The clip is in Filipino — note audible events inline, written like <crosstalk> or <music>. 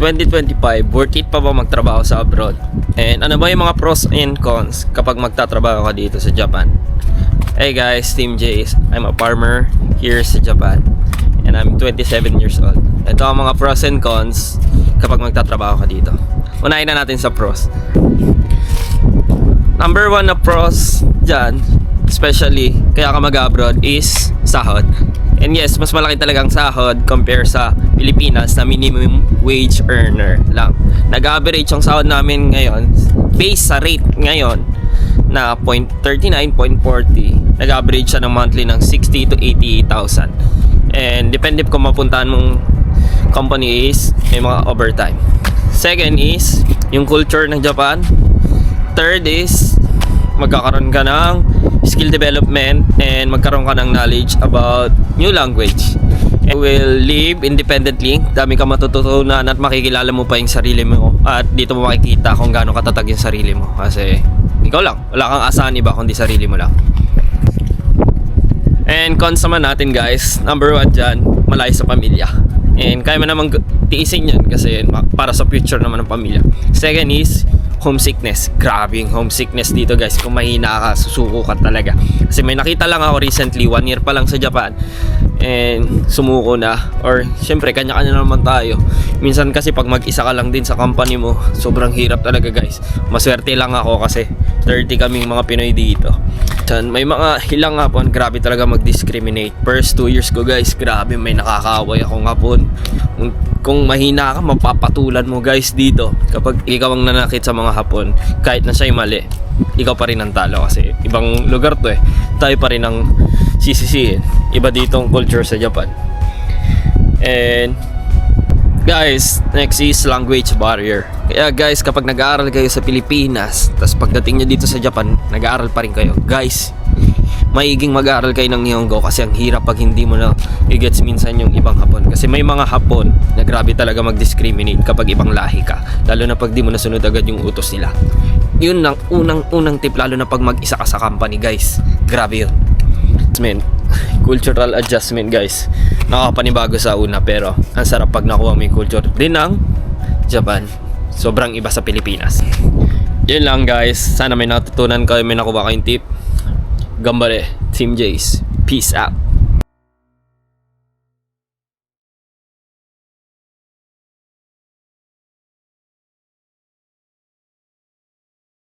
2025, worth it pa ba magtrabaho sa abroad? And ano ba yung mga pros and cons kapag magtatrabaho ka dito sa Japan? Hey guys, Team Jace. I'm a farmer here sa Japan. And I'm 27 years old. Ito ang mga pros and cons kapag magtatrabaho ka dito. Unahin na natin sa pros. Number one na pros dyan, especially kaya ka mag-abroad is sahod. And yes, mas malaki talagang sahod compare sa Pilipinas na minimum wage earner lang. Nag-average ang sahod namin ngayon, based sa rate ngayon na 0.39, 0.40, nag-average siya ng monthly ng 60 to 88,000. And depende kung mapuntahan mong company is may mga overtime. Second is yung culture ng Japan. Third is magkakaroon ka ng skill development and magkaroon ka ng knowledge about new language. You will live independently. Dami ka matututunan at makikilala mo pa yung sarili mo. At dito mo makikita kung gaano katatag yung sarili mo. Kasi ikaw lang. Wala kang asahan iba kundi sarili mo lang. And cons naman natin guys, number one dyan, malayo sa pamilya. And kaya mo naman tiisin yan kasi para sa future naman ng pamilya. Second is, homesickness. Grabe yung homesickness dito guys. Kung mahina ka, susuko ka talaga. Kasi may nakita lang ako recently, one year pa lang sa Japan. And sumuko na. Or syempre, kanya-kanya naman tayo. Minsan kasi pag mag-isa ka lang din sa company mo, sobrang hirap talaga guys. Maswerte lang ako kasi 30 kaming mga Pinoy dito. Yan, may mga ilang hapon, grabe talaga mag-discriminate. First two years ko guys, grabe may nakakaaway akong hapon. Kung, kung mahina ka, mapapatulan mo guys dito. Kapag ikaw ang nanakit sa mga hapon, kahit na siya'y mali, ikaw pa rin ang talo kasi ibang lugar to eh. Tayo pa rin ang sisisihin. Iba dito ang culture sa Japan. And Guys, next is language barrier. Kaya guys, kapag nag-aaral kayo sa Pilipinas, tapos pagdating nyo dito sa Japan, nag-aaral pa rin kayo. Guys, <laughs> maiging mag-aaral kayo ng Nihongo kasi ang hirap pag hindi mo na i-gets minsan yung ibang hapon. Kasi may mga hapon na grabe talaga mag-discriminate kapag ibang lahi ka. Lalo na pag di mo nasunod agad yung utos nila. Yun ang unang-unang tip lalo na pag mag-isa ka sa company guys. Grabe yun adjustment <laughs> cultural adjustment guys nakakapanibago sa una pero ang sarap pag nakuha mo yung culture din ng Japan sobrang iba sa Pilipinas. Yun lang guys. Sana may natutunan kayo may nakuha kayong tip. Gambare Team Jace peace out